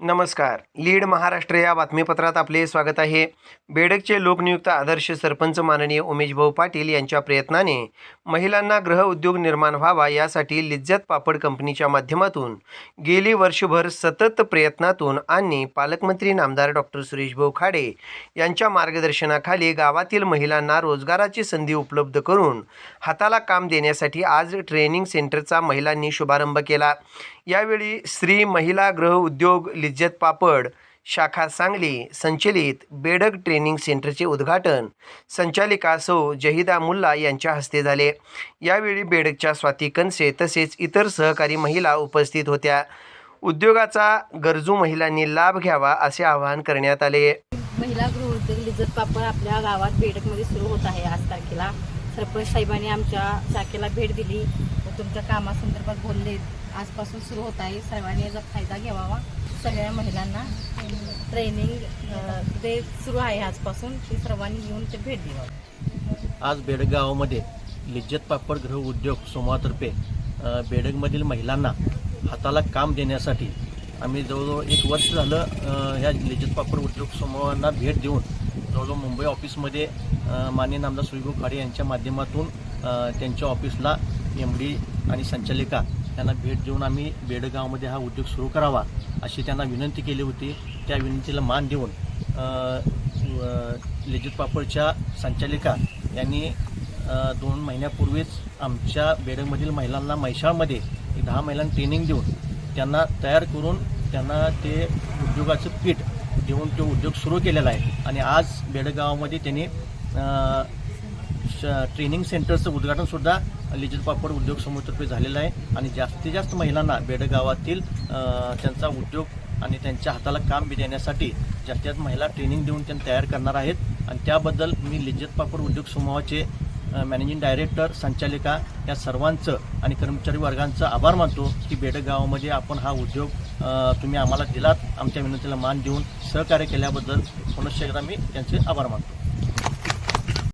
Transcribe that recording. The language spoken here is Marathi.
नमस्कार. लीड महाराष्ट्र या बातमीपत्रात आपले स्वागत आहे. बेडकचे लोकनियुक्त आदर्श सरपंच माननीय उमेश भाऊ पाटील यांच्या प्रयत्नाने महिलांना गृहउद्योग निर्माण व्हावा यासाठी लिज्जत पापड कंपनीच्या माध्यमातून गेली वर्षभर सतत प्रयत्नातून आणि पालकमंत्री नामदार डॉक्टर सुरेश भाऊ खाडे यांच्या मार्गदर्शनाखाली गावातील महिलांना रोजगाराची संधी उपलब्ध करून हाताला काम देण्यासाठी आज ट्रेनिंग सेंटरचा महिलांनी शुभारंभ केला. यावेळी श्री महिला गृहउद्योग लिज्जत पापड शाखा सांगली संचलित बेडक ट्रेनिंग सेंटरचे उद्घाटन संचालिका सौ जहिदा मुल्ला यांच्या हस्ते झाले. यावेळी बेडकच्या स्वाती कनसे तसेच इतर सहकारी महिला उपस्थित होत्या. उद्योगाचा गरजू महिलांनी लाभ घ्यावा असे आवाहन करण्यात आले. महिला गृहउद्योग लिजत पापड आपल्या गावात बेडकमध्ये सुरू होत आहे आज तारखेला सरपंच साहेबांनी आमच्या शाखेला भेट दिली. व तुमच्या कामासंदर्भात बोलले आजपासून सुरू होत आहे. सर्वांनी याचा फायदा घ्यावा. सगळ्या महिलांना ट्रेनिंग अ, ते सुरू आहे आजपासून. ते सर्वांनी येऊन ते भेट द्यावं. आज बेडगावमध्ये लिज्जत पापड गृह उद्योग समूहातर्फे बेडगमधील महिलांना हाताला काम देण्यासाठी आम्ही जवळजवळ एक वर्ष झालं ह्या लिज्जत पापड उद्योग समूहांना भेट देऊन जवळजवळ मुंबई ऑफिसमध्ये अ, माननीय नामदार सुरेश खाडे यांच्या माध्यमातून त्यांच्या ऑफिसला एम डी आणि संचालिका त्यांना भेट देऊन आम्ही बेडगावमध्ये हा उद्योग सुरू करावा अशी त्यांना विनंती केली होती. त्या विनंतीला मान देऊन लेजित पापडच्या संचालिका यांनी दोन महिन्यापूर्वीच आमच्या बेडगमधील महिलांना मैशाळमध्ये दहा महिलांना ट्रेनिंग देऊन त्यांना तयार करून त्यांना ते उद्योगाचं पीठ देऊन तो उद्योग सुरू केलेला आहे. आणि आज बेडगावामध्ये त्यांनी ट्रेनिंग सेंटरचं उद्घाटनसुद्धा लिजित पापड उद्योग समूहातर्फे झालेलं आहे. आणि जास्तीत जास्त महिलांना बेडगावातील त्यांचा उद्योग आणि त्यांच्या हाताला काम बी देण्यासाठी जास्तीत जास्त महिला ट्रेनिंग देऊन त्यांना तयार करणार आहेत. आणि त्याबद्दल मी लिज्जत पापड उद्योग समूहाचे मॅनेजिंग डायरेक्टर संचालिका या सर्वांचं आणि कर्मचारी वर्गांचं आभार मानतो की बेडगावामध्ये आपण हा उद्योग तुम्ही आम्हाला दिलात. आमच्या विनंतीला मान देऊन सहकार्य केल्याबद्दल पुनश्च एकदा मी त्यांचे आभार मानतो.